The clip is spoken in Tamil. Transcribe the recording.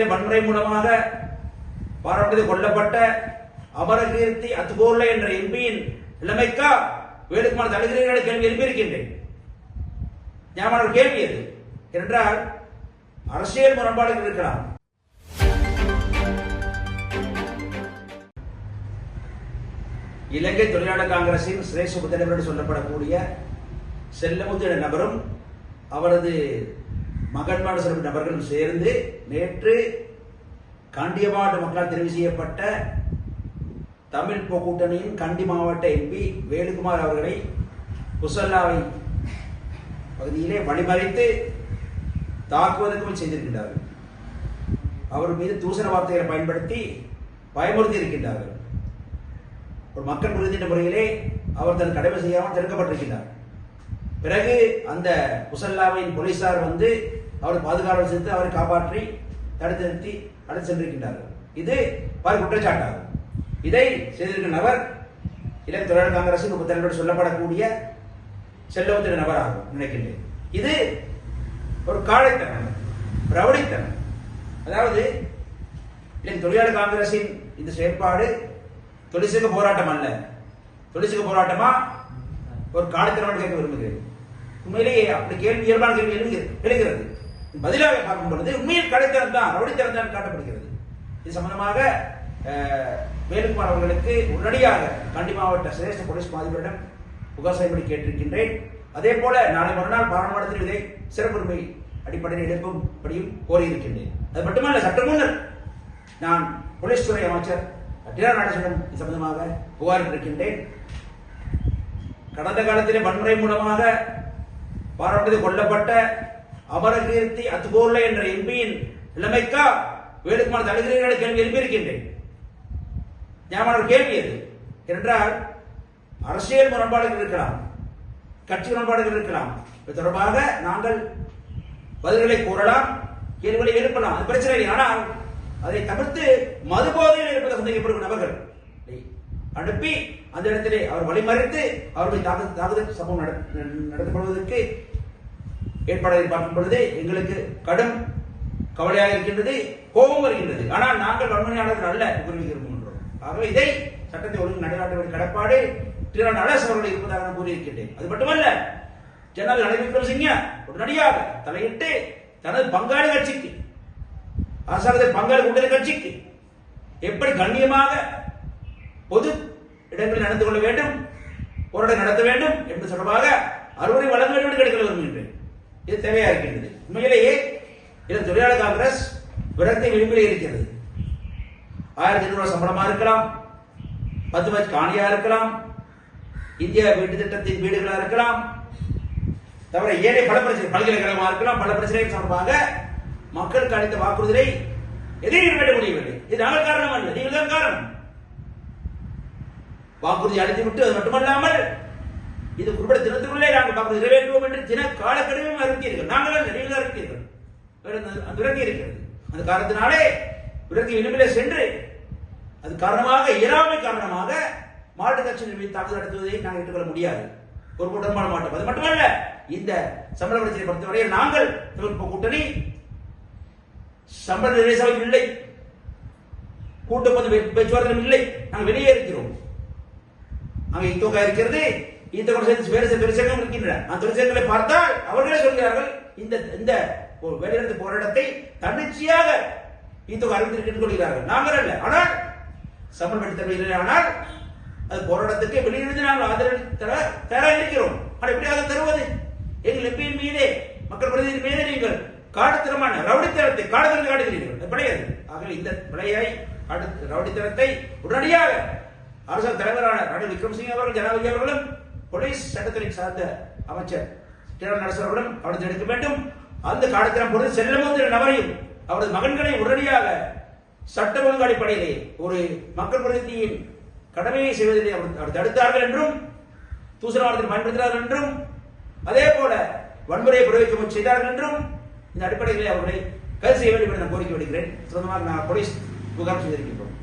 வன்முறை மூலமாக பாராட்டத்தில் கொல்லப்பட்ட அமரகீர்த்தி அத்துகோர்ல என்ற எம்பியின் நிலைமைக்கா வேலுக்குமார் தழுகிறீர்கள் கேள்வி எழுப்பியிருக்கின்றேன் ஞாபகம் கேள்வி அது. என்றால் அரசியல் முரண்பாடுகள் இருக்கலாம். இலங்கை தொழிலாளர் காங்கிரசின் சிரேஷ்ட தலைவர் என்று சொல்லப்படக்கூடிய செல்லமுத்து என்ற நபரும் அவரது மகன்மாடு சிறப்பு நபர்களும் சேர்ந்து நேற்று காண்டியவாடு மக்களால் தெரிவு செய்யப்பட்ட தமிழ் கூட்டணியின் கண்டி மாவட்ட எம்பி வேலுகுமார் அவர்களை குசல்லாவை பகுதியிலே வழிமறித்து தாக்குவதற்கும் செய்திருக்கின்றார்கள். அவர் மீது தூசண வார்த்தைகளை பயன்படுத்தி பயமுறுத்தி இருக்கின்றார்கள். ஒரு மக்கள் விருந்தின முறையிலே அவர் தன் கடமை செய்யாமல் தடுக்கப்பட்டிருக்கிறார் பிறகு அந்த குசல்லாவின் போலீசார் வந்து அவரை பாதுகாவல் சேர்த்து அவரை காப்பாற்றி தடுத்து நிறுத்தி அழைத்து சென்றிருக்கின்றார்கள். இது பல குற்றச்சாட்டாகும். இதை செய்திருக்கிற நபர் இலங்கை தொழிலாளர் காங்கிரசின் உப சொல்லப்படக்கூடிய செல்லவத்தின நபராகும் நினைக்கின்றேன். இது ஒரு காழைத்தனம் ரவுடித்தனம். அதாவது இலங்கை தொழிலாளர் காங்கிரசின் இந்த செயற்பாடு தொழிற்சங்க போராட்டம் அல்ல. தொழிற்சங்க போராட்டமா? ஒரு காலத்திறமான கேட்க விரும்புகிறேன். உண்மையிலேயே அப்படி கேள்வி இயல்பான கேள்வி எழுகிறது. பதிலாக பார்க்கும் பொழுது உண்மையில் கடைத்தனம் தான் ரவுடித்தனம் தான் காட்டப்படுகிறது. இது சம்பந்தமாக அஹ், வேலுக்குமார் அவர்களுக்கு உடனடியாக கண்டி மாவட்ட சிரேஷ்ட போலீஸ் மாதிரியிடம் புகார் செய்யும்படி கேட்டிருக்கின்றேன். அதே போல நாளை மறுநாள் பாராளுமன்றத்தில் இதை சிறப்புரிமை அடிப்படையில் எழுப்பும்படியும் கோரியிருக்கின்றேன். அது மட்டுமல்ல சற்று முன்னர் நான் போலீஸ் துறை அமைச்சர் டிஆர் நடேசனிடம் இது சம்பந்தமாக புகாரிட்டிருக்கின்றேன் கடந்த காலத்திலே வன்முறை மூலமாக பாராளுமன்றத்தில் கொல்லப்பட்ட அமரகீர்த்தி அத்துபோர்ல என்ற எம்பியின் நிலைமைக்கா வேலுக்குமார் தழுகிறீர்கள் கேள்வி எழுப்பியிருக்கின்றேன். ஞாபகம் கேள்வி அது என்றால் அரசியல் முரண்பாடுகள் இருக்கலாம் கட்சி முரண்பாடுகள் இருக்கலாம். இது தொடர்பாக நாங்கள் பதில்களை கூறலாம் கேள்விகளை எழுப்பலாம். அது பிரச்சனை இல்லை. ஆனால் அதை தவிர்த்து மது போதையில் இருப்பதை சந்தேகப்படும் நபர்கள் அனுப்பி அந்த இடத்திலே அவர் வழிமறித்து அவருடைய தாக்குதல் தாக்குதல் சம்பவம் நட- நடத்தப்படுவதற்கு ஏற்பாடுகளை பார்க்கும் பொழுது எங்களுக்கு கடும் கவலையாக இருக்கின்றது கோபம் வருகின்றது. ஆனால் நாங்கள் வன்முறையாளர்கள் அல்ல உரிமை விரும்புகின்றோம் ஆகவே இதை சட்டத்தை ஒழுங்கு நடைநாட்ட வேண்டிய கடப்பாடு திரு நடேச அவர்கள் இருப்பதாக நான் கூறியிருக்கின்றேன். அது மட்டுமல்ல ஜெனரல் நடைபெற்ற சிங்க உடனடியாக தலையிட்டு தனது பங்காளி கட்சிக்கு அரசாங்கத்தில் பங்காளி கூட்டணி கட்சிக்கு எப்படி கண்ணியமாக பொது இடங்களில் நடந்து கொள்ள வேண்டும் போராட்டம் நடத்த வேண்டும் என்பது தொடர்பாக அறுவடை வழங்க வேண்டும் என்று கேட்க விரும்புகின்றேன். இது தேவையா இருக்கின்றது உண்மையிலேயே இதன் தொழிலாளர் காங்கிரஸ் விரக்தி விளிம்பிலே இருக்கிறது. ஆயிரத்தி ஐநூறு சம்பளமா இருக்கலாம் பத்து பத்து காணியா இருக்கலாம் இந்தியா வீட்டு திட்டத்தின் வீடுகளா இருக்கலாம் தவிர ஏழை பல பிரச்சனை பல்கலைக்கழகமா இருக்கலாம் பல பிரச்சனைகள் சார்பாக மக்களுக்கு அளித்த வாக்குறுதியை எதை நிறைவேற்ற முடியவில்லை. இது நாங்கள் காரணம் அல்ல நீங்கள் தான் காரணம். வாக்குறுதி அளித்து விட்டு அது மட்டுமல்லாமல் இது குறிப்பிட்ட தினத்துக்குள்ளே நாங்கள் பார்க்க நிறைவேற்றுவோம் என்று தின காலக்கெடுவையும் அறிவித்தீர்கள் நாங்கள் நிறைவில் நீங்கள் தான் அறிவித்தீர்கள் இருக்கிறது அந்த காரணத்தினாலே விரக்தி இனிமேலே சென்று அது காரணமாக இயலாமை காரணமாக மாட்டு கட்சியின் மீது தாக்குதல் நடத்துவதை நாங்கள் ஏற்றுக்கொள்ள முடியாது. ஒரு உடன்பாட மாட்டோம் அது மட்டுமல்ல இந்த சம்பள பிரச்சனை பொறுத்தவரை நாங்கள் தொழில்நுட்ப கூட்டணி சம்பள நிர்ணய இல்லை கூட்டம் பேச்சுவார்த்தையும் இல்லை. நாங்கள் வெளியே இருக்கிறோம் அங்கே இத்தோக்கா இருக்கிறது. இத்தொகை சேர்த்து வேறு சில தொழிற்சங்கம் இருக்கின்றன. அந்த தொழிற்சங்கங்களை பார்த்தால் அவர்களே சொல்கிறார்கள் இந்த இந்த ஒரு போராட்டத்தை தன்னிச்சையாக இத்தொகை அறிவித்திருக்கின்ற கொள்கிறார்கள் நாங்கள் அல்ல. ஆனால் சம்பளம் எடுத்தவில்லை ஆனால் அது போராட்டத்துக்கு வெளியிலிருந்து நாங்கள் ஆதரவு தர தயாராக இருக்கிறோம். ஆனால் எப்படி அதை தருவது? எங்கள் எம்பியின் மீதே மக்கள் பிரதிநிதி மீதே நீங்கள் காட்டுத்தனமான ரவுடித்தனத்தை காடுதல் காட்டுகிறீர்கள் அது கிடையாது ஆகவே இந்த பிழையை காட்டு ரவுடித்தனத்தை உடனடியாக அரசாங்க தலைவரான ரணில் விக்ரமசிங்க அவர்கள் ஜனாதிபதி அவர்களும் போலீஸ் சட்டத்துறை சார்ந்த அமைச்சர் கிரண் அரசு அவர்களும் எடுக்க வேண்டும். அந்த காலத்திலும் பொழுது செல்லமுந்திர நபரையும் அவரது மகன்களை உடனடியாக சட்ட ஒழுங்கு அடிப்படையிலே ஒரு மக்கள் பிரதிநிதியின் கடமையை செய்வதிலே அவர் தடுத்தார்கள் என்றும் தூசணவாதத்தில் பயன்படுத்தினார்கள் என்றும் அதே போல வன்முறையை பிரயோகிக்க செய்தார்கள் என்றும் இந்த அடிப்படையிலே அவர்களை கைது செய்ய வேண்டும் என்று நான் கோரிக்கை விடுகிறேன் சொந்தமாக நான் போலீஸ் புகார் செய்திருக்கின்றோம்.